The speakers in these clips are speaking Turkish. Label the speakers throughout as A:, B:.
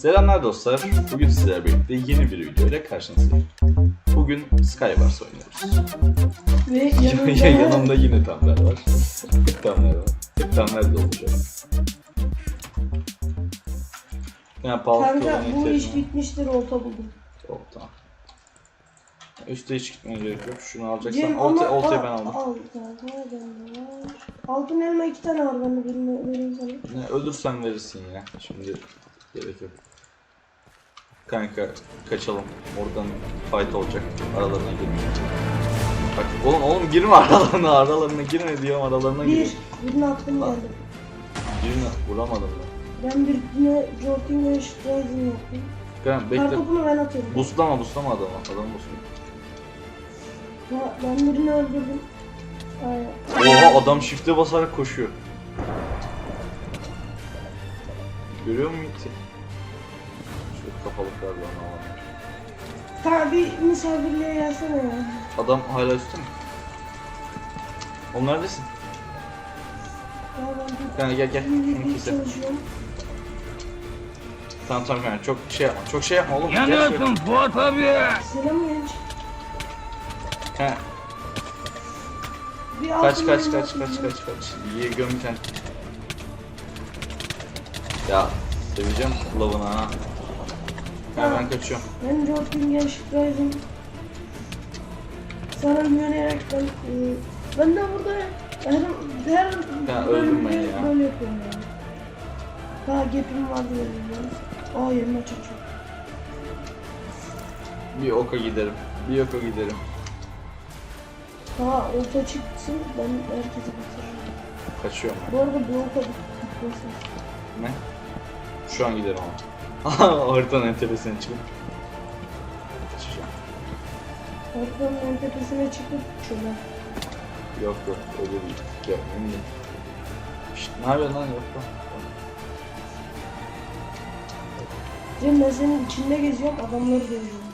A: Selamlar dostlar. Bugün sizlerle birlikte yeni bir video ile karşınızdayım. Bugün Skywars oynuyoruz.
B: Ve yanında,
A: Yanımda yine Tamer var. Tamer var. Tamer de olacak. Yani
B: Kanka bu iş bitmiştir olta buldum.
A: Tamam tamam. Üste hiç gitmeye gerek yok. Şunu alacaksan
B: Cem
A: olta,
B: ama
A: oltayı ben aldım.
B: Al. Altın elma iki tane var bende vereyim, vereyim sana.
A: Ne, ölürsen verirsin ya. Şimdi gerek yok. Kanka kaçalım. Oradan fight olacak. Aralarına girme. Bak oğlum oğlum girme aralarına. Aralarına girme diyorum aralarına
B: Bir,
A: gir.
B: birine attım
A: Al.
B: geldi.
A: Girme vuramadım ben.
B: Ben birine Jordan ve Stride'ini yaptım.
A: Kanka
B: Kar
A: bekle.
B: topunu ben atıyorum.
A: Buslama buslama adamı. Adam busluyor.
B: Ya, ben birini öldürdüm. Aynen.
A: Oha adam shift'e basarak koşuyor. Görüyor musun Yiğit'i? Şu kapalıklarla onu alalım.
B: Kanka bir misafirliğe gelsene ya.
A: Adam hala üstte mi? Oğlum neredesin?
B: Ya ben
A: gel gel.
B: bir- çalışıyorum.
A: Tamam tamam yani çok şey yapma. Çok şey yapma oğlum. Gel
C: Yanıyorsun Fuat abi.
B: Selam genç.
A: şöyle. He,
B: Bir
A: kaç
B: altın
A: kaç
B: elma
A: kaç kaç
B: atayım.
A: kaç kaç. Yiye gömken. Ya seveceğim lavını ha. Ha ben kaçıyorum.
B: Ben Jordan Genç Stride'im. Sana güvenerek ben, e, ben de burada her, her
A: Ya öldüm ben ya.
B: böyle yapıyorum yani. Ha gapim vardı benim ya. Aa yerine çocuğum.
A: Bir oka giderim. Bir oka giderim.
B: Ha olta çıksın ben herkesi bitiririm.
A: Kaçıyorum.
B: Bu arada bu olta bitmesin.
A: Ne? Şu an giderim ama. Haritanın en tepesine çıkıp.
B: Haritanın en tepesine çıkıp şöyle.
A: Yok yok öyle değil. Yapmayayım da. Şşt ne yapıyorsun lan yok lan.
B: Cem ben senin içinde geziyorum adamları geziyorum.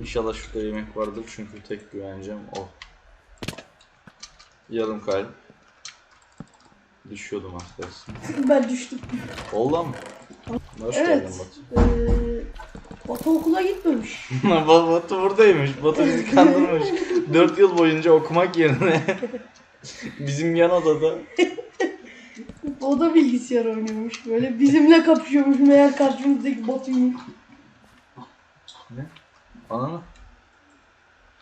A: İnşallah şurada yemek vardır çünkü tek güvencem o. Yarım kalp. Düşüyordum kalsın.
B: ben düştüm.
A: Oldu mu? Hoş
B: Evet.
A: geldin Batu.
B: Ee, Batu okula gitmemiş.
A: Ba- Batu buradaymış. Batu bizi kandırmış. 4 yıl boyunca okumak yerine bizim yan odada
B: O da bilgisayar oynuyormuş böyle. Bizimle kapışıyormuş meğer karşımızdaki Batu'ymuş.
A: Ne? Ananı.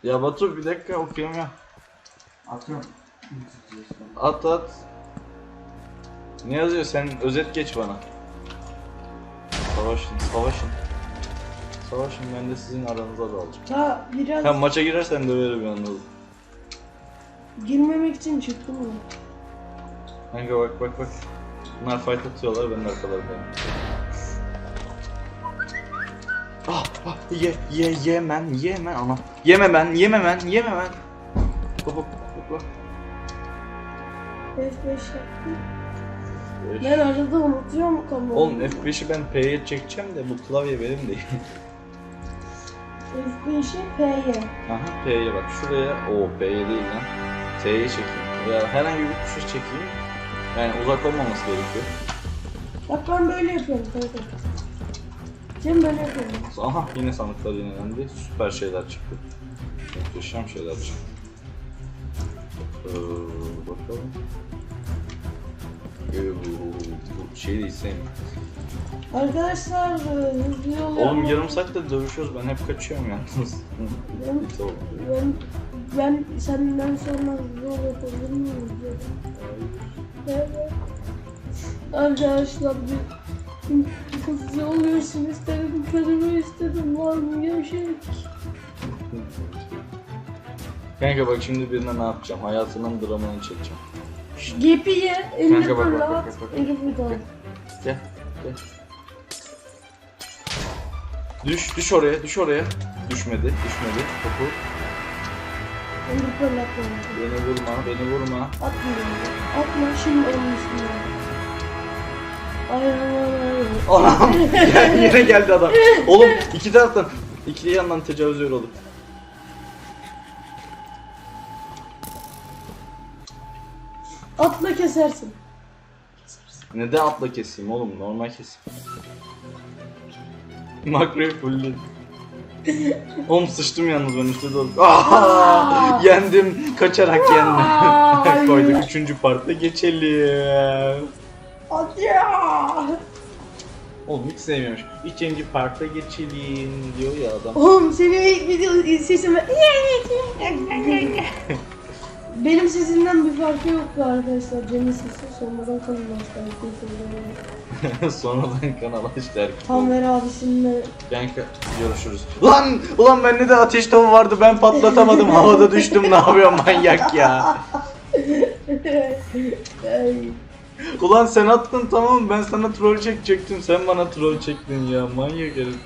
A: Ya Batu bir dakika okuyayım ya.
C: Atıyorum.
A: At at. Ne yazıyor sen özet geç bana. Savaşın savaşın. Savaşın ben de sizin aranıza dalacağım.
B: Ha biraz
A: Sen maça girersen döverim yalnız.
B: girmemek için çıktım mı?
A: Kanka bak bak bak. Bunlar fight atıyorlar ben de arkalarındayım. Ah, ah ye ye yemen yemen ana. Yememen yememen yememen. Hop hop hop hop.
B: F5 yaptım. Ben arada unutuyorum konu.
A: Oğlum F5'i ben P'ye çekeceğim de bu klavye benim değil.
B: F5'i P'ye.
A: Aha P'ye bak şuraya. O P'ye değil lan. T'ye çekeyim. Ya herhangi bir tuşa çekeyim. Yani uzak olmaması gerekiyor.
B: Bak ben böyle yapıyorum kanka. Cem böyle yapıyorum.
A: Aha yine sandıklar yenilendi. Süper şeyler çıktı. Muhteşem şeyler çıktı. Ee, bakalım. Ee, şeyi de.
B: Arkadaşlar e, hızlı yol
A: Oğlum yarım saatte dövüşüyoruz ben hep kaçıyorum yalnız.
B: Ben-. Ben, ben senden sonra yol yapabilir miyim? Arkadaşlar bir hızlı oluyorsun istedim, kelime istedim, var mı gevşek?
A: Kanka bak şimdi birine ne yapacağım? Hayatının dramını çekeceğim.
B: Gepi ye, elini
A: Kanka bak, bak,
B: fırlat,
A: bak, bak, bak.
B: eli fırlat.
A: Gel, gel. Düş, düş oraya, düş oraya. Düşmedi, düşmedi. Topu.
B: Eli fırlat.
A: Beni vurma, beni vurma.
B: Atma. Atma şimdi onun üstüne. Ay ay ay ay.
A: Anam! Yine geldi adam. Oğlum iki taraftan, iki yandan tecavüz uğradık. Neden atla keseyim oğlum? Normal keseyim. Makroyu fullledim. Oğlum sıçtım yalnız ben üstte doğru. Aa, yendim. Kaçarak yendim. Koyduk üçüncü partta geçelim.
B: Hadi ya.
A: Oğlum hiç sevmiyormuş. Üçüncü partta geçelim diyor ya adam.
B: Oğlum senin ilk video sesime Benim sesimden bir farkı yoktu arkadaşlar. Cem'in sesi sonradan kalınlaştı.
A: Sonradan kanal açtı erkek.
B: Tamer abisininle
A: Kanka görüşürüz. Lan! Ulan bende de ateş topu vardı ben patlatamadım havada düştüm ne yapıyorum manyak ya.
B: Ay.
A: Ulan sen attın tamam ben sana troll çekecektim sen bana troll çektin ya manyak herif.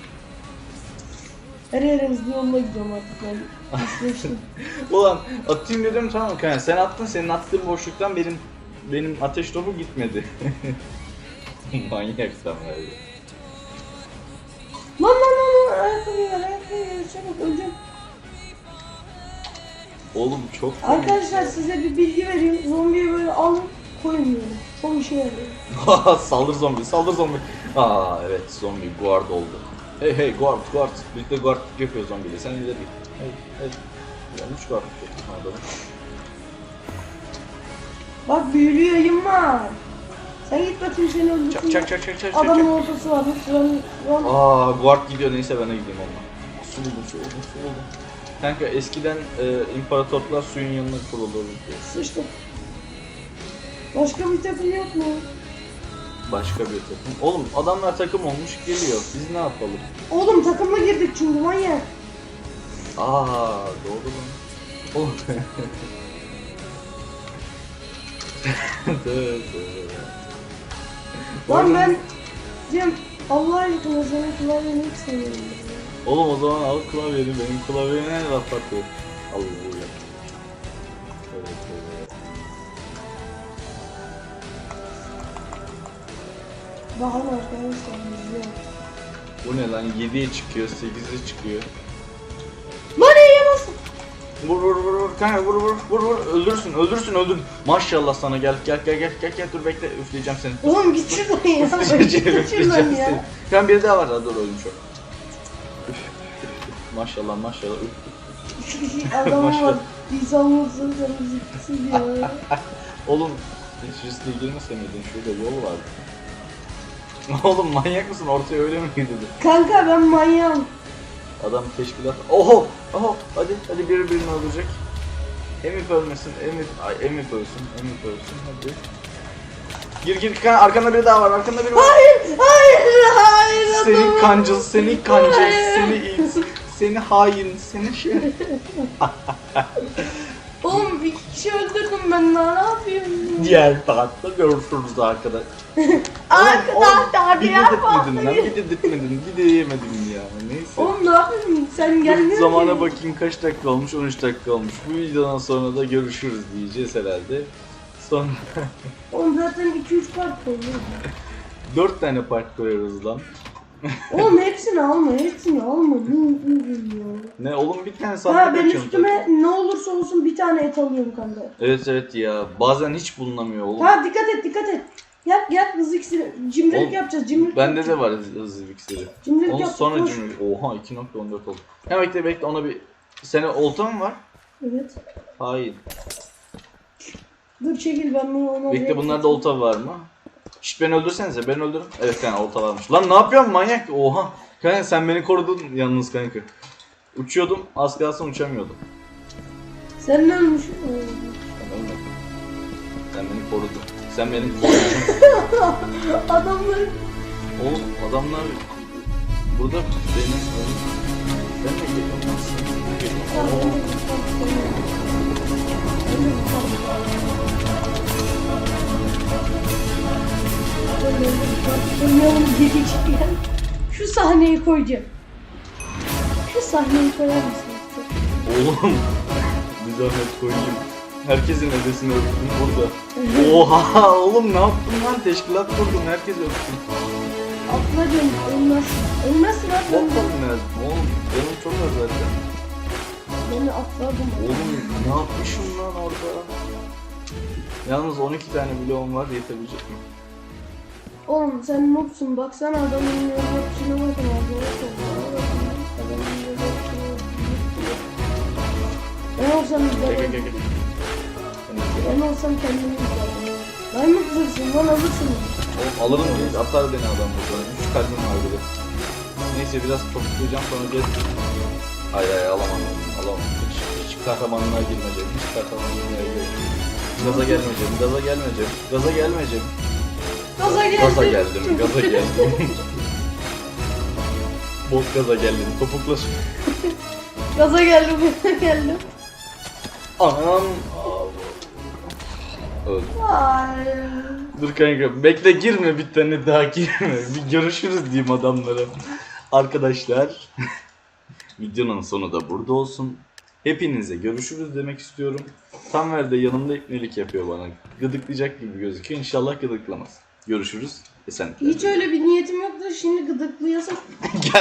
B: Her yere hızlı yolla gidiyorum artık ben. Geçtim.
A: Ulan atayım dedim tamam kanka sen attın senin attığın boşluktan benim benim ateş topu gitmedi. manyak sen ya.
B: lan lan lan lan ayakkabı ver ayakkabı ver çabuk öleceğim.
A: Oğlum çok
B: Arkadaşlar size bir bilgi vereyim. Zombiyi böyle alın böyle. Çok işe yarıyor.
A: saldır zombi, saldır zombi. Aa evet zombi guard oldu. Hey hey guard guard. Birlikte guard yapıyor zombiyle. Sen ileri git. Hey hey. Yanlış guard yapıyorsun adamı.
B: Bak büyülü yayın var. Sen git bakayım seni öldürsün.
A: Çak çak çak çak çak.
B: Adamın
A: çak.
B: ortası var. Lan.
A: Aa guard gidiyor neyse ben de gideyim onunla. Su buldum su buldum su buldum. Kanka eskiden e, imparatorlar suyun yanına kurulurdu.
B: Sıçtım. Başka bir takım yok mu?
A: Başka bir takım. Oğlum adamlar takım olmuş geliyor. Biz ne yapalım?
B: Oğlum takımla girdik çünkü manyak.
A: Aa doğru lan. Oğlum.
B: Lan ben Cem Allah aşkına senin klavyeni hiç sevmiyorum.
A: Oğlum o zaman al klavyeni benim klavyene laf atıyor. Al
B: Arkadaşlar izliyor.
A: Bu ne lan 7'ye çıkıyor 8'e çıkıyor.
B: Lan iyiye basın.
A: Vur vur vur vur kanka vur vur vur vur öldürsün öldürsün öldür. Maşallah sana gel gel gel gel gel gel dur bekle üfleyeceğim seni.
B: Oğlum git şuradan ya.
A: Üfleyeceğim üfleyeceğim seni. Kan biri daha var daha dur üf, üf. Maşallah maşallah
B: adama bak. İnsan olsun sen zıpsın diyor.
A: Oğlum hiç riske girmeseydin şurada yol vardı. Oğlum manyak mısın ortaya öyle mi gidiyordu?
B: Kanka ben manyağım.
A: Adam teşkilat. Oho! Oho! Hadi hadi biri birini öldürecek. Emif ölmesin. Emif ay Emif ölsün. Emif ölsün. Hadi. Gir gir kan arkanda biri daha var. Arkanda biri var.
B: Hayır, hayır, hayır.
A: Seni
B: adamım.
A: kancıl, seni kancıl,
B: Hayır.
A: seni it, seni hain, seni şey.
B: Bir kişi öldürdüm ben daha ne yapıyorum?
A: Diğer tarafta görüşürüz arkadaş.
B: Arkadaşlar
A: Bir
B: bir yapma.
A: dedirtmedin lan, bir dedirtmedin, gidemedim ya. Neyse.
B: Oğlum ne yapıyorsun? Sen gelmiyorsun.
A: Zamana
B: ki.
A: bakayım kaç dakika olmuş? 13 dakika olmuş. Bu videodan sonra da görüşürüz diyeceğiz herhalde. Sonra
B: Oğlum zaten 2-3 part oldu.
A: 4 tane part koyarız lan.
B: Oğlum hepsini alma, hepsini alma. Ne oluyor?
A: Ne oğlum bir tane sandık
B: Ha ben
A: açıyorum
B: üstüme
A: zaten.
B: Olursa olsun bir tane et alıyorum kanka.
A: Evet evet ya bazen hiç bulunamıyor oğlum.
B: Ha dikkat et dikkat et. Yap yap hızlı iksiri. Cimrilik
A: Oğlum,
B: yapacağız. Cimrilik
A: Bende
B: yapacağız.
A: de var hızlı hızlı iksiri.
B: Cimrilik
A: Onu
B: yap.
A: sonra
B: koş.
A: cümle. Oha 2.14 oldu. Ha bekle bekle ona bir... Senin olta mı var?
B: Evet.
A: Hayır.
B: Dur çekil ben bunu ona
A: Bekle bunlarda olta var mı? Şşt beni öldürsenize beni öldürün. Evet kanka olta varmış. Lan ne yapıyorsun manyak? Oha. Kanka sen beni korudun yalnız kanka. Uçuyordum az kalsın uçamıyordum.
B: Sen?
A: Ben ölmedim. Sen beni korudun. Sen benim koruyucum.
B: Adamlar
A: Oğlum adamlar burada benim ben de. Geliyorum.
B: Oynayalım dedik yani. Şu sahneyi koyacağım. Şu sahneyi koyar mısınız?
A: Oğlum zahmet koyayım. Herkesin edesini öptüm burada. Oha oğlum ne yaptın lan? Teşkilat kurdum herkes öptüm.
B: Atla diyorum ölmezsin. Ölmezsin atla.
A: Bokmadım ya. Oğlum canım çok az zaten.
B: Beni atladım.
A: Oğlum ne yapmışım lan orada? Yalnız 12 tane bloğum var yetebilecek mi?
B: Oğlum sen noobsun baksana adamın yapışına bakın abi. Adamın Ben olsam
A: Gel gel
B: izlerim.
A: gel. gel.
B: Ben olsam kendimi izlerim. Diamond zırhsın lan alırsın.
A: Oğlum alırım diye atar beni adam buradan. Üç kalbim var bir de. Neyse biraz toplayacağım sonra gel. Ay ay alamam. Alamam. Hiç, hiç kahramanlığa girmeyeceğim. Hiç kahramanlığa girmeyeceğim. Gaza gelmeyeceğim. Gaza gelmeyeceğim. Gaza gelmeyeceğim.
B: Gaza geldim.
A: Gaza geldim. Gaza geldim. Bot gaza geldim. Topukla.
B: Gaza geldim. Gaza geldim.
A: Anam. Öldüm. Dur kanka bekle girme bir tane daha girme. Bir görüşürüz diyeyim adamlara. Arkadaşlar videonun sonu da burada olsun. Hepinize görüşürüz demek istiyorum. Tamer de yanımda iknelik yapıyor bana. Gıdıklayacak gibi gözüküyor. İnşallah gıdıklamaz. Görüşürüz. Esen.
B: Hiç öyle bir niyetim yoktu. Şimdi gıdıklayasın